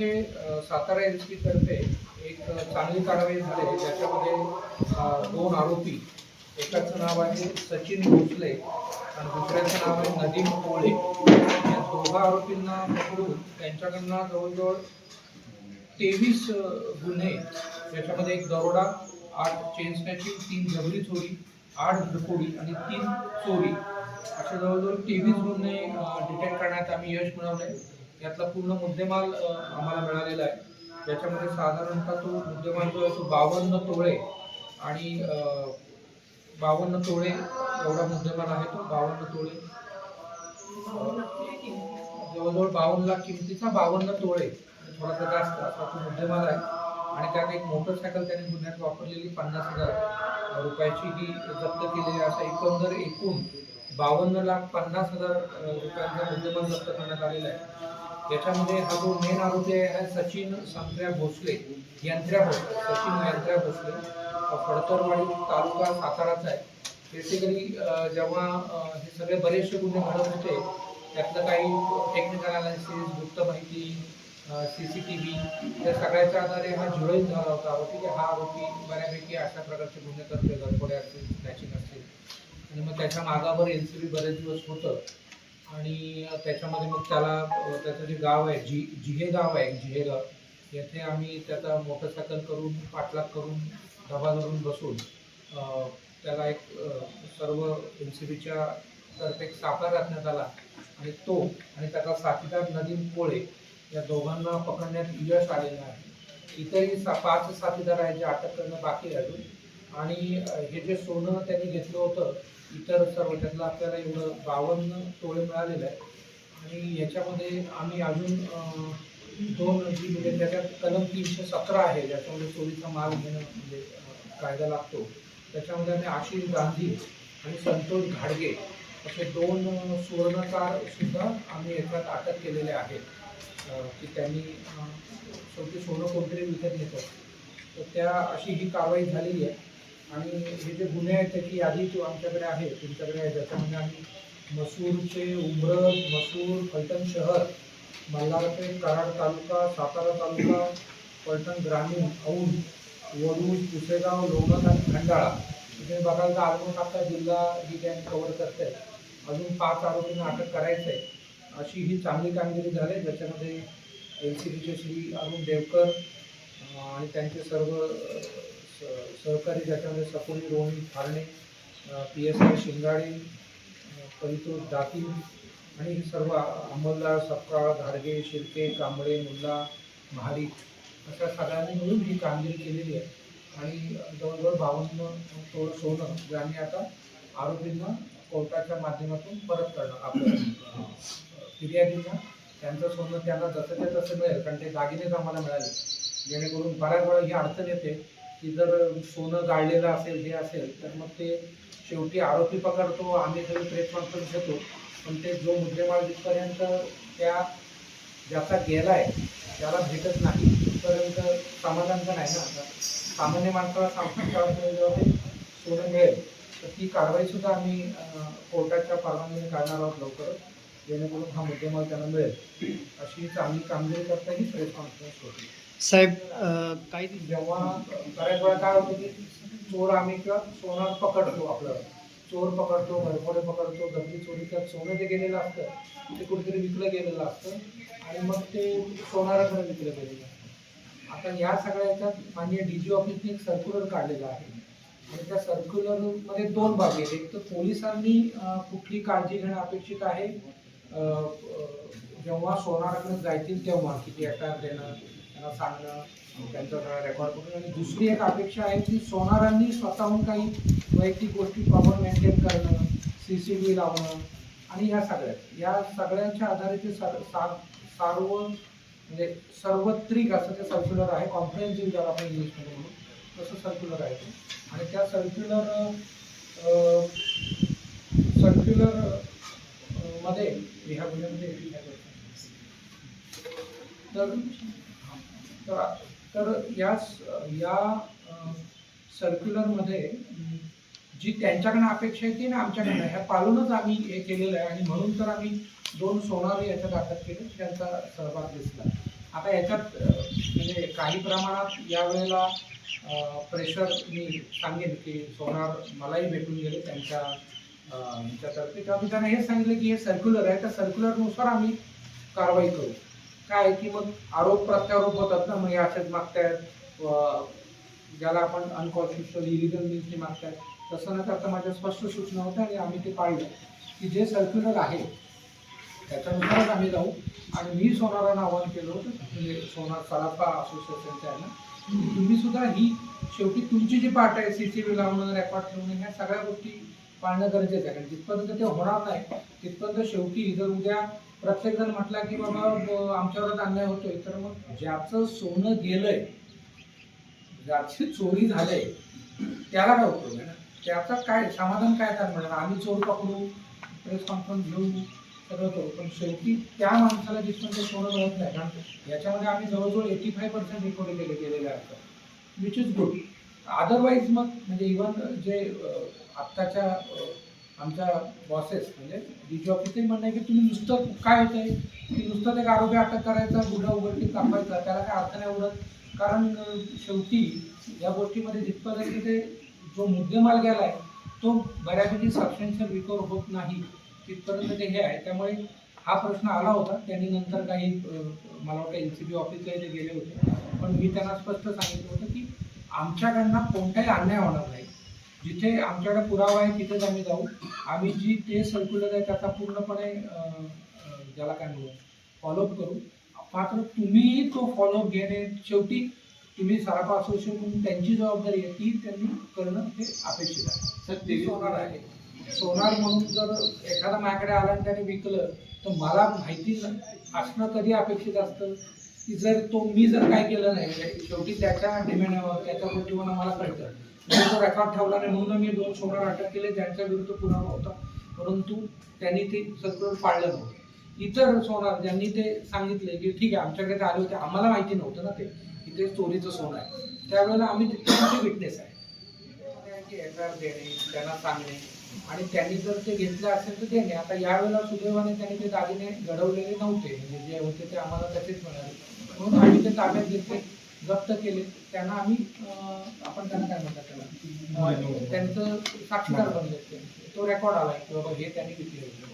अ, Satara S तर्फे एक चांगली कारवाई झाली. आहे ज्याच्यामध्ये दोन आरोपी. एकाचं नाव आहे सचिन भोसले आणि दुसऱ्याचं नाव आहे नदीम कोळे. या दोघा आरोपींना पकडून त्यांच्याकडनं जवळजवळ तेवीस गुन्हे ज्याच्यामध्ये एक दरोडा आठ चेन स्नॅचिंग तीन जबरी चोरी आठ घरफोडी आणि तीन चोरी. असे जवळजवळ तेवीस गुन्हे डिटेक्ट करण्यात आम्ही यश मिळवले यातला पूर्ण मुद्देमाल आम्हाला मिळालेला आहे. त्याच्यामध्ये साधारणतः तो मुद्देमाल जो आहे तो बावन्न तोळे आणि बावन्न तोळे एवढा मुद्देमाल आहे तो बावन्न तोळे. जवळजवळ बावन्न लाख किमतीचा बावन्न तोळे म्हणजे थोडासा जास्त असा तो मुद्देमाल आहे. आणि त्यात एक मोटरसायकल त्यांनी गुन्ह्यात वापरलेली पन्नास हजार रुपयाची ही जप्त केलेली असा एकंदर एकूण बावन्न लाख पन्नास हजार रुपयांचा मुद्देमाल जप्त करण्यात आलेला आहे. याच्यामध्ये हा जो मेन आरोपी आहे हा सचिन संत्र्या भोसले यंत्र्या भोसले सचिन यंत्र्या भोसले. फडतरवाडी तालुका साताराचा आहे. बेसिकली जेव्हा हे सगळे बरेचसे गुन्हे घडत होते त्यातलं काही टेक्निकल अनालिसिस गुप्त माहिती सी सी टी व्ही या सगळ्याच्या आधारे हा जुळत झाला होता. आरोपी की हा आरोपी बऱ्यापैकी अशा प्रकारचे गुन्हे करतोय गडबडे असतील स्नॅचिंग असतील आणि मग त्याच्या मागावर एल सी बी बरेच दिवस होतं. आणि त्याच्यामध्ये मग त्याला त्याचं जे गाव आहे जी जिहे गाव आहे जिहेगाव येथे आम्ही त्याचा मोटरसायकल करून पाठलाग करून डबा धरून बसून त्याला एक सर्व एन सी बीच्या तर्फे एक सापळा घातण्यात आला. आणि तो आणि त्याचा साथीदार नदीम कोळे या दोघांना पकडण्यात यश आलेलं आहे. इतरही सा पाच साथीदार आहेत जे अटक करणं बाकी आहे अजून. आणि हे जे सोनं त्यांनी घेतलं होतं इतर सर्व त्यातला आपल्याला एवढं बावन्न टोळे मिळालेलं आहे आणि याच्यामध्ये आम्ही अजून दोन जी म्हणजे त्याच्यात कलम तीनशे सतरा आहे ज्याच्यामध्ये चोरीचा माल घेणं म्हणजे कायदा लागतो. त्याच्यामध्ये आम्ही आशिष गांधी आणि संतोष घाडगे असे दोन सुवर्णकार सुद्धा आम्ही याच्यात अटक केलेले आहेत. की त्यांनी शेवटी सोनं कोणतरी विकत घेतं तर त्या अशी ही कारवाई झालेली आहे. आणि हे जे गुन्हे आहेत त्याची यादी तो आमच्याकडे आहे तुमच्याकडे आहे. ज्याच्यामध्ये आम्ही मसूरचे उमरज मसूर फलटण शहर मल्हारपेठ कराड तालुका सातारा तालुका फलटण ग्रामीण औंध वरुड पुसेगाव लोणंद आणि खंडाळा. तुम्ही बघाल तर आलमोस्ट आपला जिल्हा ही गँग कव्हर करते अजून पाच आरोपींना अटक करायचं आहे अशी ही चांगली कामगिरी झाली. ज्याच्यामध्ये एल सी बीचे श्री अरुण देवकर आणि त्यांचे सर्व सहकारी ज्याच्यामध्ये सपुनी Rohini Farne P S I Shingade अं, परितोष दाती आणि हे सर्व अंमलदार सपकाळ घाडगे शिर्के कांबळे मुल्ला महाडिक अशा सगळ्यांनी मिळून ही कामगिरी केलेली आहे. आणि जवळजवळ बावन्न तोड सोनं ज्यांनी आता आरोपींना कोर्टाच्या माध्यमातून परत करणं आपलं फिर्यादींना. त्यांचं सोनं त्यांना जसं ते तसं मिळेल कारण ते दागिनेच आम्हाला मिळाले. जेणेकरून बऱ्याच वेळा ही अडचण येते. की जर सोनं गाळलेलं असेल हे असेल तर मग ते शेवटी आरोपी पकडतो आम्ही तरी प्रेस कॉन्फरन्स घेतो. पण ते जो मुद्देमाल जिथपर्यंत त्या ज्याचा गेला आहे त्याला भेटत नाही तिथपर्यंत समाधान पण नाही ना. आता सामान्य माणसाला सांस्कृतिक काळामध्ये जेव्हा ते सोनं मिळेल. तर ती कारवाई सुद्धा आम्ही कोर्टाच्या परवानगीने काढणार आहोत लवकरच जेणेकरून हा मुद्देमाल त्यांना मिळेल. अशी चांगली कामगिरी करता ही प्रेस कॉन्फरन्स होती. साहेब काही जेव्हा बऱ्याच वेळा काय होतं की चोर आम्ही किंवा सोनं पकडतो आपलं. चोर पकडतो घरफोडे पकडतो दगडी चोरी त्यात सोनं जे गेलेलं असतं ते कुठेतरी विकलं गेलेलं असतं आणि मग ते सोनाराकडे विकलं गेलेलं असतं. आता या सगळ्या याच्यात माननीय डी जी ऑफिसने एक सर्क्युलर काढलेलं आहे. आणि त्या सर्क्युलरमध्ये दोन बाबी आहेत. एक तर पोलिसांनी कुठली काळजी घेणं अपेक्षित आहे जेव्हा सोनाराकडे जायतील तेव्हा किती अटॅक देणं त्यांना सांगणं त्यांचं रेकॉर्ड करून आणि दुसरी एक अपेक्षा आहे की सोनारांनी स्वतःहून काही वैयक्तिक गोष्टी प्रॉपर मेंटेन करणं सी सी टी व्ही लावणं आणि या सगळ्या या सगळ्यांच्या आधारे ते सर- सार्व म्हणजे सर्वत्रिक असं ते सर्क्युलर आहे. कॉम्प्रिहेन्सिव्ह ज्याला आपण इंग्लिशमध्ये म्हणू तसं सर्क्युलर आहे ते. आणि त्या सर्क्युलर सर्क्युलरमध्ये ह्या तर तर- तर या स- या सर्क्युलरमध्ये जी त्यांच्याकडनं अपेक्षा आहे ती ना आमच्याकडनं ह्या पालूनच आम्ही हे केलेलं आहे आणि म्हणून तर आम्ही दोन सोनारी याच्यात अटक केले त्यांचा सहभाग दिसला आता याच्यात म्हणजे काही प्रमाणात यावेळेला प्रेशर मी सांगेन की सोनार मलाही भेटून गेले त्यांच्या अ, ह्याच्यातर्फे तेव्हा मी त्यांना सांगितलं की हे सर्क्युलर आहे त्या सर्क्युलरनुसार आम्ही कारवाई करू. काय आहे की मग आरोप प्रत्यारोप होतात ना मग याच्यात मागतायत. ज्याला आपण अनकॉन्स्टिट्युशनल इलिगल मीन्सने मागतायत. तसं न करता माझ्या स्पष्ट सूचना होत्या आणि आम्ही ते पाळलं की जे सर्क्युलर आहे त्याच्यानुसारच आम्ही जाऊ. आणि मी सोनारांना आवाहन केलं होतं म्हणजे सोनार सराफा असोसिएशनच्या आहे ना तुम्ही सुद्धा ही शेवटी तुमची जी पार्ट आहे सी सी व्ही लावणं रेकॉर्ड ठेवणं ह्या सगळ्या गोष्टी पाळणं गरजेचं आहे. कारण जिथपर्यंत ते होणार नाही तिथपर्यंत शेवटी जर उद्या प्रत्येक जण म्हटला की बाबा आमच्यावरच अन्याय होतोय. तर मग ज्याचं सोनं गेलंय ज्याची चोरी झालंय त्याला काय उपयोग आहे ना? त्याचा काय समाधान काय तर म्हणणार आम्ही चोर पकडू प्रेस कॉन्फरन्स घेऊ सगळं करू. पण शेवटी त्या माणसाला जिथून ते सोनं मिळत नाही कारण याच्यामध्ये आम्ही जवळजवळ एटी फाय पर्सेंट रिकव्हरी केले गेलेले असतात विच इज गुड अदरवाईज मग म्हणजे इव्हन जे आत्ताच्या आमच्या बॉसेस म्हणजे डीजी ऑफिसही म्हणणं आहे की तुम्ही नुसतं काय होतंय? की नुसतं ते आरोपी अटक करायचा गुन्हा उघडकीत कापायचा त्याला काय अर्थ नाही उडत कारण शेवटी या गोष्टीमध्ये जिथपर्यंत ते जो मुद्देमाल गेला आहे तो बऱ्यापैकी सबस्टेन्शियल रिकवर होत नाही तिथपर्यंत ते हे आहे. त्यामुळे हा प्रश्न आला होता. त्यांनी नंतर काही मला वाटतं एन सी बी ऑफिसलाही ते गेले होते. पण मी त्यांना स्पष्ट सांगितलं होतं की आमच्याकडनं कोणताही अन्याय होणार नाही. जिथे आमच्याकडे पुरावा आहे तिथेच आम्ही जाऊ. आम्ही जी ते सर्क्युलर आहे त्याचा पूर्णपणे ज्याला काय म्हणू फॉलोअप करू. मात्र तुम्हीही तो फॉलोअप घेणे शेवटी तुम्ही सराफा असोसिएशन म्हणून त्यांची जबाबदारी आहे ती त्यांनी करणं हे अपेक्षित आहे. सर ते सोनार आहे. सोनार म्हणून जर एखादा माझ्याकडे आला आणि त्याने विकलं तर मला माहिती असणं कधी अपेक्षित असतं? की जर तो मी जर काय केलं नाही शेवटी त्याच्या डिमेंडवर त्याच्या गोष्टीवर मला कळतं. मी रेकॉर्ड ठेवला नाही. म्हणून मी दोन सोनार अटक केले. त्यांच्या विरुद्ध पुरावा होता. परंतु त्यांनी ते सगळं पाळलं नव्हतं. इतर सोनार ज्यांनी ते सांगितले की ठीक आहे आमच्याकडे ते आले होते. आम्हाला माहिती नव्हतं ना ते. की ते चोरीचं सोनं आहे. त्यावेळेला आम्ही तिथे विटनेस आहे. देणे त्यांना सांगणे. आणि त्यांनी जर ते घेतलं असेल तर देणे. आता यावेळेला सुदैवाने त्यांनी ते दागिने घडवलेले नव्हते. म्हणजे जे होते ते आम्हाला तसेच मिळाले. म्हणून आम्ही ते ताब्यात घेतले. जप्त केले त्यांना आम्ही आपण त्यांना काय म्हणतात त्याला? त्यांचं साक्षीदार बनले. तो रेकॉर्ड आलाय की बाबा हे त्यांनी घेतले होते.